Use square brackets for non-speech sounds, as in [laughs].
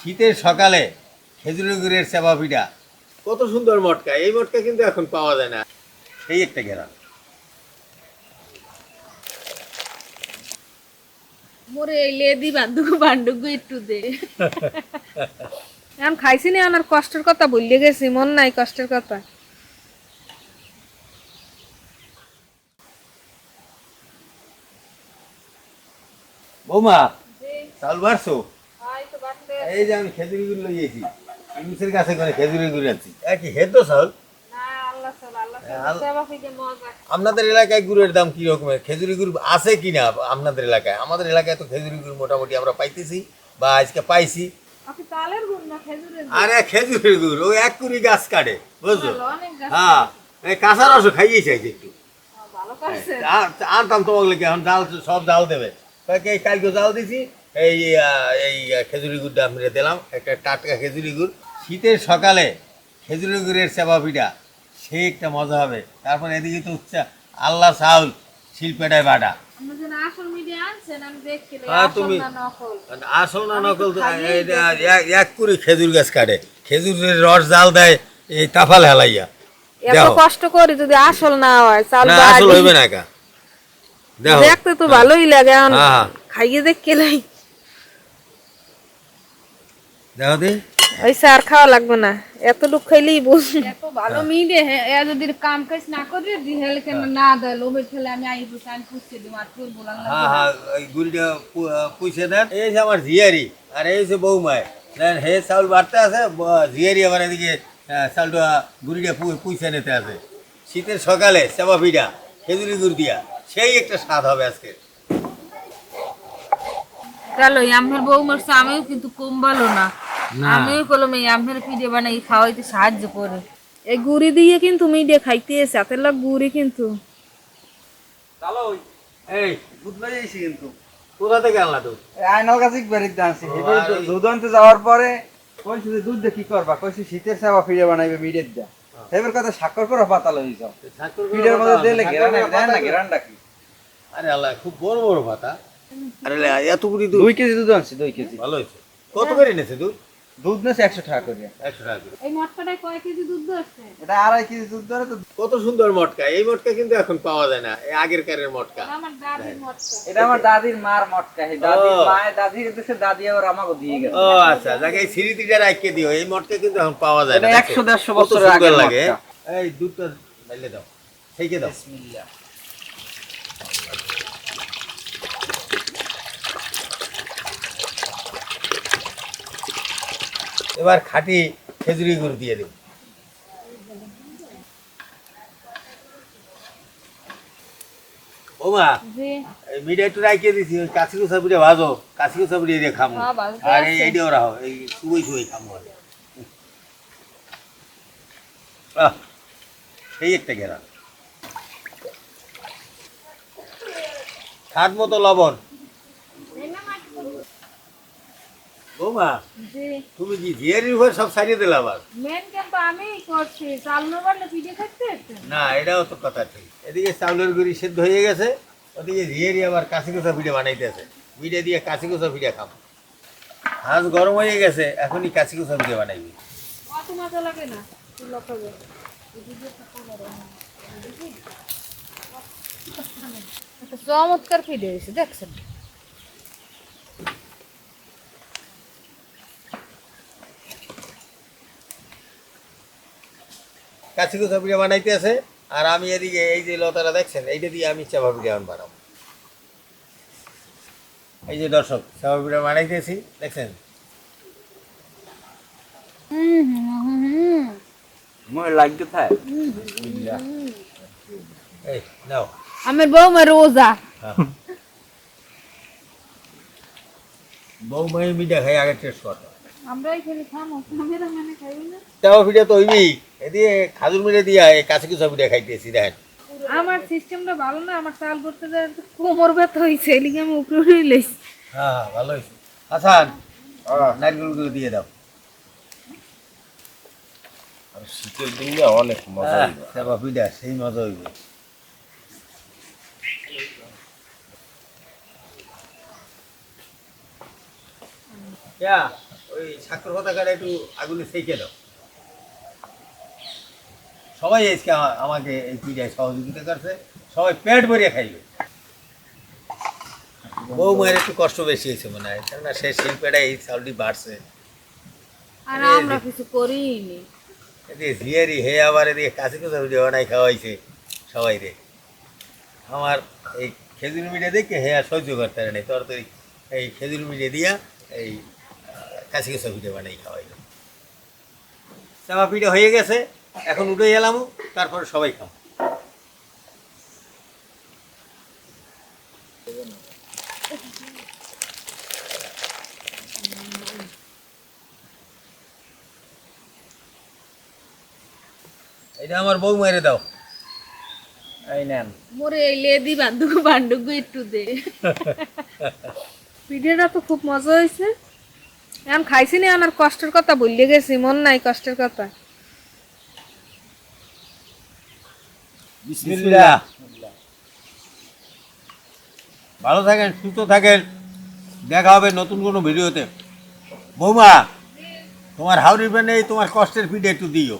শীতের সকালে খেজুরের গুড়ের চাপা পিঠা। কত সুন্দর মটকা এই মটকা কিন্তু এখন পাওয়া যায় না। সেই একটা গেরাম মোরে এই লেদি বান্ধুকু বান্ডুকু একটু দে। এখন খাইছি না আমার কষ্টের কথা বললে গেছি মন নাই কষ্টের কথা। বৌমা চাল বাড়ছো? এই যে আমি খেজুরি গুড় লইয়েছি ইংলিশের কাছে করে খেজুরি গুড় আনছি? একই হেদ চাউল আপনাদের এলাকায় গুড়ের দাম কি রকমের? খেজুরি গুড় আছে কিনা আপনাদের এলাকায়? আমাদের এলাকায় তো খেজুরি গুড় মোটামুটি আমরা পাইতেছি বা আজকে পাইছি। না আরে খেজুরের গুড় ও এক কুড়ি গাছ কাটে গাছ হ্যাঁ এই কাঁচা রসও খাইয়ে চাইছে একটু। ভালো করছে আ- আনতাম তোমাকে এখন ডাল সব ডাল দেবে। কালকে জাল দিছি এই এই খেজুরি গুড়টা আমি দিলাম একটা টাটকা খেজুরি গুড়। শীতের সকালে খেজুরি গুড়ের চাপা পিঠা সে একটা মজা হবে। তারপর এদিকে তো উচ্চা আল্লাহ চাউল শিল্পেটায় বাটা। হ্যাঁ, তুমি- আসল না নকল। এক- কুড়ি খেজুর গাছ কাটে। খেজুরের রস জাল দেয় এই তাফাল হেলাইয়া। এত কষ্ট করি যদি আসল না হয় চাল আসল হইবে না কা দেখো। দেখতে তো ভালোই লাগে এখন হ্যাঁ। খাইয়ে দেখ কেলাই দেখো দি। ওই আর খাওয়া লাগবে না। এত লোক খাইলেই বুঝ এত ভালো মিলে এ যদি কাম কাজ না করে দিহেলে কেন না ঠেলে আমি তোর বলার হ্যাঁ হ্যাঁ ওই পুষে দেন। এই যে আমার ঝিয়ারি আর এই যে বৌমায় দেন হে চাউল বাড়তে আছে ঝিয়ারি এদিকে চাউলটা পুষে নিতে আছে। শীতের সকালে চাপা পিঠা খেজুরি গুড় দিয়া সেই একটা স্বাদ হবে আজকে। চলো আমার বউ মারছে আমিও কিন্তু কম ভালো না। আমিও কলম এই আমের পিঠে বানাই খাওয়াইতে সাহায্য করে। এই গুড়ি দিয়ে কিন্তু মিডিয়া খাইতে এসে হাতের লাগ গুড়ি কিন্তু। এই দুধ যাইছি কিন্তু। কোথা থেকে আনলা দুধ? আইনাল কাছে বাড়িতে আনছি। দুধ আনতে যাওয়ার পরে কইছি যে দুধ দিয়ে কি করবা? কইছি শীতের চাবা ফিরে বানাইবে মিডের দা এবার কথা স্বাক্ষর করে পাতা লই যাও। ঠাকুর মধ্যে দিলে গেরান দেন না গেরানটা কি আরে আল্লাহ খুব বড় বড় পাতা। আরে দুধ। দুই কেজি দুধ আনছি দুই কেজি। ভালো হয়েছে। কত করে এনেছে দুধ? দুধ নেছে একশো টাকা করে। একশো টাকা করে। এই মটকাটায় কয় কেজি দুধ আছে? এটা আড়াই কেজি দুধ ধরে তো কত সুন্দর মটকা। এই মটকা কিন্তু এখন পাওয়া যায় না। এই আগের কারের মটকা। আমার দাদির মটকা। এটা আমার দাদির মার মটকা। এই দাদির মায়ের দাদির দেশে দাদি আবার আমাকে দিয়ে গেছে। ও আচ্ছা। যাকে এই স্মৃতিটা রাখিয়ে দিও। এই মটকা কিন্তু এখন পাওয়া যায় না। এটা দেখছ? 100 দেড়শো কত বছরের লাগে। এই দুধটা দাও। থেকে দাও। বিসমিল্লাহ। এবার খাঁটি খেজুরি গুড় দিয়ে দেব। ওমা মিডিয়া একটু রাখিয়ে দিছি ওই কাশি কুচা ভাজো কাশি দিয়ে খামো। হ্যাঁ, আর এই আছে। এইটাও রাখো এই শুয়ে শুয়ে খামো আহ, এই একটা গেরা। মতো লবণ। বৌমা তুমি কি জিয়ারির উপর সব সারিয়ে দিলে আবার? মেন কিন্তু আমি করছি। চাল না বাড়লে পিঠে খাইতে না এটাও তো কথা ঠিক। এদিকে চাউলের গুড়ি সেদ্ধ হয়ে গেছে ওদিকে জিয়ারি আবার কাশি কুচা পিঠে বানাইতেছে। পিঠে দিয়ে কাশি কুচা পিঠে খাম হাঁস গরম হয়ে গেছে এখনই কাশি কুচা পিঠে বানাইবি। অত মজা লাগে না লক্ষ্য চমৎকার ফিরে এসে দেখছেন? কাশি কুচা পিঠে বানাইতে আছে আর আমি এদিকে এই যে লতাটা দেখছেন এইটা দিয়ে আমি চাপা পিঠে এখন বানাবো। এই যে দর্শক চাপা পিঠে বানাইতেছি দেখছেন? আমার বউ রোজা। হ্যাঁ। বউ মাই মিঠা খাই আগে টেস্ট করতো আমরা এখানে খামো আমরা মানে খাই না। চাপা পিঠে তো হইবি এদিকে খাজুর মিঠে দিয়া এই কাশি কুচা পিঠে খাইতেছি দেখেন। আমার সিস্টেমটা ভালো না আমার চাল করতে যায় কোমর ব্যথা হয়েছে এলিগে আমি উপরে উঠে লইছি। হ্যাঁ হ্যাঁ ভালো হয়েছে হাসান নারকেলগুলো দিয়ে দাও। শীতের দিনে অনেক মজা হ্যাঁ, হইবে। চাপা পিঠা সেই মজা হইবে। ইয়া। ওই স্বাক্ষর পতাকাটা একটু আগুনে সেকে দাও। সবাই আজকে আমাকে এই পূজায় সহযোগিতা করছে। সবাই পেট ভরিয়ে খাইবে। বউ মায়ের একটু কষ্ট বেশি হয়েছে মনে হয়। কেননা সে শিল্পেটা এই চাউলটি বাড়ছে। আর আমরা কিছু করিনি। এদিকে ঝিয়ারি হে আবার এদিকে কাছে কোথাও খাওয়াইছে সবাই রে। আমার এই খেজুর মিডিয়া দেখে হে আর সহ্য করতে পারে নাই। তোর তো এই- খেজুর মিডিয়া দিয়া এই কাছে কোথাও ভিডিও বানাই খাওয়াইল। চাপা পিঠে হয়ে গেছে এখন উঠে এলাম তারপরে সবাই খাও এটা আমার বউ মেরে দাও। এই নেন। মোরে এই লেদি বান্ধুক বান্ডুক একটু দে। [laughs] পিঠেটা তো খুব মজা হয়েছে। এখন খাইছি না আমার কষ্টের কথা বললে গেছি, মন নাই কষ্টের কথা। ভালো থাকেন, সুস্থ থাকেন। দেখা হবে নতুন কোনো ভিডিওতে। বৌমা, তোমার হাউরি বেনে তোমার কষ্টের পিঠে একটু দিও।